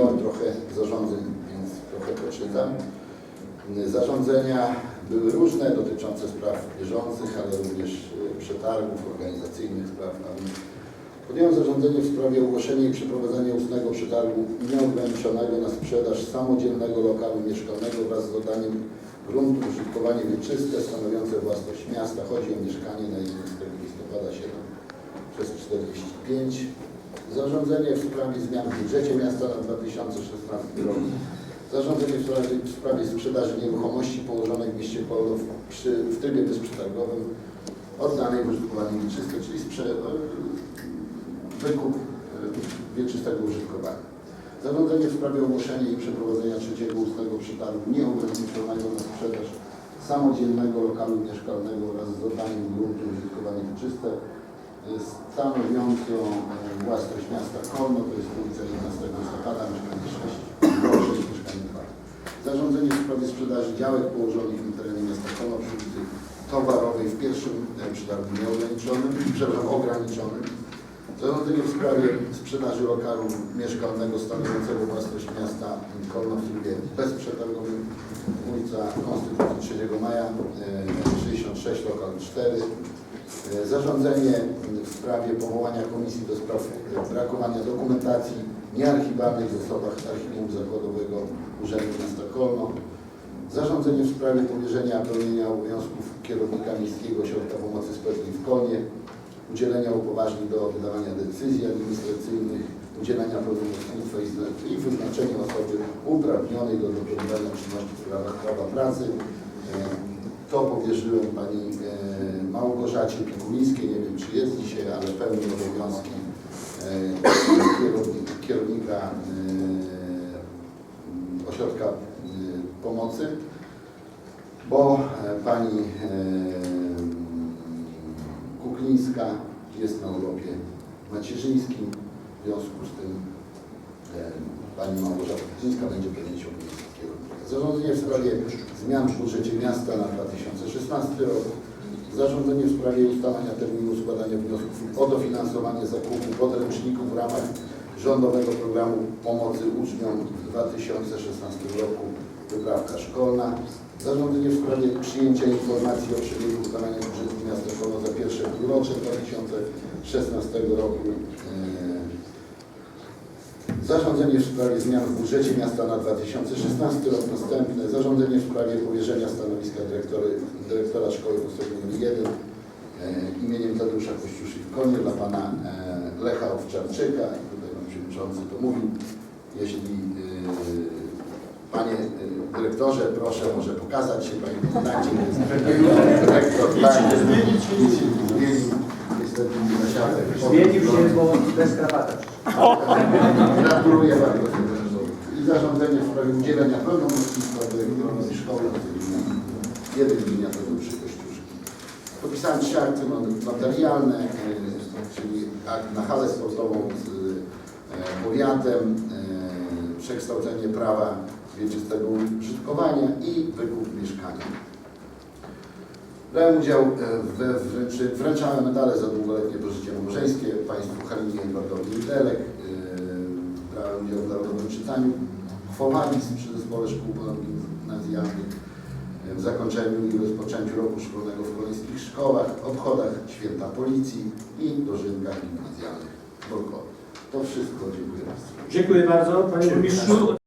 trochę zarządzeń, więc trochę poczytam. Zarządzenia były różne, dotyczące spraw bieżących, ale również e, przetargów, organizacyjnych spraw. A więc Podjąłem zarządzenie w sprawie ogłoszenia i przeprowadzenia ustnego przetargu nieograniczonego na sprzedaż samodzielnego lokalu mieszkalnego wraz z dodaniem gruntu użytkowanie wieczyste stanowiące własność miasta. Chodzi o mieszkanie na 11 listopada 7 przez 45. Zarządzenie w sprawie zmian w budżecie miasta na 2016 rok. Zarządzenie w sprawie, w sprawie sprzedaży nieruchomości położonej w mieście przy, w trybie bezprzetargowym oddanej w użytkowanie wieczyste, czyli sprze, wykup e, wieczystego użytkowania. Zarządzenie w sprawie ogłoszenia i przeprowadzenia trzeciego ustnego przetargu nieograniczonego na sprzedaż samodzielnego lokalu mieszkalnego wraz z oddaniem gruntu użytkowanie wieczyste e, stanowiącą e, własność miasta Kolno, to jest ulica 11 listopada, mieszkanie 6, 6 mieszkanie 2. Zarządzenie w sprawie sprzedaży działek położonych na terenie miasta Kolno przy ulicy Towarowej w pierwszym e, przetargu nieograniczonym, przepraszam, ograniczonym. Zarządzenie w sprawie sprzedaży lokalu mieszkalnego stanowiącego własność miasta Kolno w trybie bezprzetargowym, ulica Konstytucji 3 Maja, e, 66, lokal 4. E, Zarządzenie w sprawie powołania komisji do spraw e, brakowania dokumentacji niearchiwalnej w zasobach Archiwum Zakładowego Urzędu Miasta Kolno. Zarządzenie w sprawie powierzenia pełnienia obowiązków kierownika Miejskiego Ośrodka Pomocy Społecznej w Kolnie, udzielenia upoważnień do wydawania decyzji administracyjnych, udzielenia pełnomocnictwa i zna- i wyznaczenia osoby uprawnionej do dokonywania czynności w prawach prawa pracy. To powierzyłem Pani e, Małgorzacie Pikulińskiej, nie wiem czy jest dzisiaj, ale pełni obowiązki e, kierownika, e, ośrodka pomocy, bo Pani Kuklińska jest na urlopie macierzyńskim, w związku z tym Pani Małgorzata Kuklińska będzie pełnić obowiązki kierownika. Zarządzenie w sprawie zmian w budżecie miasta na 2016 rok. Zarządzenie w sprawie ustalania terminu składania wniosków o dofinansowanie zakupu podręczników w ramach rządowego programu pomocy uczniom w 2016 roku wyprawka szkolna. Zarządzenie w sprawie przyjęcia informacji o przebiegu ustalania budżetu miasta Koło za pierwsze półrocze 2016 roku. Zarządzenie w sprawie zmian w budżecie miasta na 2016 rok. Następne zarządzenie w sprawie powierzenia stanowiska dyrektory, dyrektora szkoły podstawowej nr 1 e, imieniem Tadeusza Kościuszy w Konie dla pana e, Lecha Owczarczyka. I tutaj pan przewodniczący to mówił. Jeśli e, Panie e, dyrektorze, proszę może pokazać się Panie jest Dyrektor, tak, zmienić się nic się nie zmienił. Niestety nie zasiadł. Zmienił się, bo bez krawata. Gratuluję bardzo. I zarządzenie w sprawie udzielenia pełnomocnictwa dyrektorowi szkoły. Jeden gmina Tadeuszy Kościuszki. Podpisałem trzy akty notarialne, e, czyli akt na halę sportową z e, powiatem, e, przekształcenie prawa wieczystego użytkowania i wykup mieszkania. Brałem udział we wręczy, wręczałem medale za długoletnie pożycie małżeńskie państwu Halinie Edwardowi Delek. e, Brałem udział w narodowym czytaniu Chwomalis przy zespole szkół ponadgimnazjalnych e, w zakończeniu i rozpoczęciu roku szkolnego w kolejskich szkołach, obchodach święta policji i dożynkach gimnazjalnych w Bolkowie. To wszystko, dziękuję bardzo. Dziękuję bardzo Panie Burmistrzu.